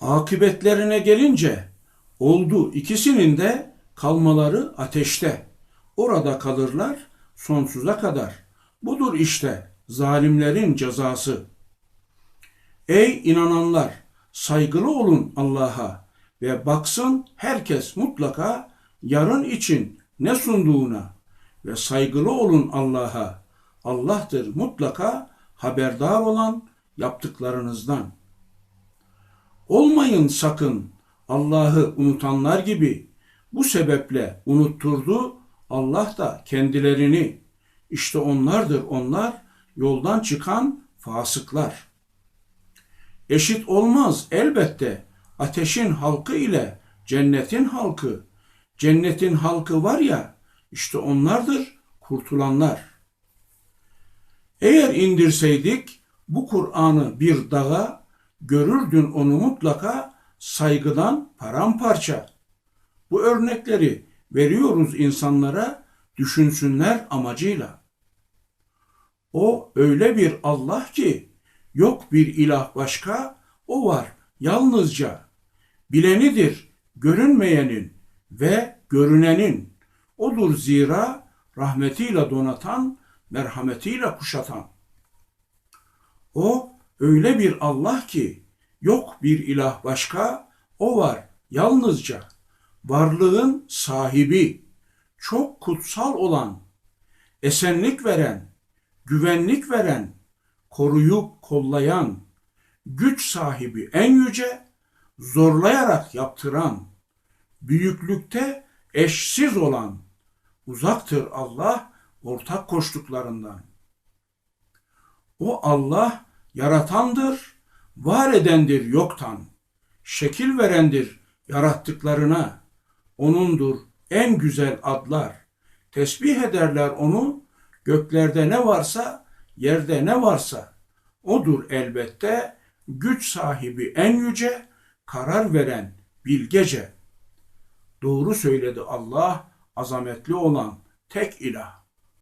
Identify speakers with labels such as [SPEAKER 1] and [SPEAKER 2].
[SPEAKER 1] Akıbetlerine gelince oldu ikisinin de kalmaları ateşte. Orada kalırlar sonsuza kadar. Budur işte zalimlerin cezası. Ey inananlar saygılı olun Allah'a ve baksın herkes mutlaka yarın için ne sunduğuna ve saygılı olun Allah'a. Allah'tır mutlaka haberdar olan yaptıklarınızdan. Olmayın sakın Allah'ı unutanlar gibi. Bu sebeple unutturdu Allah da kendilerini. İşte onlardır onlar yoldan çıkan fasıklar. Eşit olmaz elbette ateşin halkı ile cennetin halkı. Cennetin halkı var ya işte onlardır kurtulanlar. Eğer indirseydik bu Kur'an'ı bir dağa görürdün onu mutlaka saygıdan paramparça. Bu örnekleri veriyoruz insanlara düşünsünler amacıyla. O öyle bir Allah ki yok bir ilah başka, o var yalnızca. Bilenidir görünmeyenin ve görünenin. Odur zira rahmetiyle donatan, merhametiyle kuşatan. O öyle bir Allah ki yok bir ilah başka, o var yalnızca. Varlığın sahibi, çok kutsal olan, esenlik veren, güvenlik veren, koruyup kollayan, güç sahibi en yüce, zorlayarak yaptıran, büyüklükte eşsiz olan, uzaktır Allah ortak koştuklarından. O Allah yaratandır, var edendir yoktan, şekil verendir yarattıklarına. Onundur en güzel adlar. Tesbih ederler onu, göklerde ne varsa, yerde ne varsa. Odur elbette güç sahibi en yüce, karar veren bilgece. Doğru söyledi Allah, azametli olan tek ilah.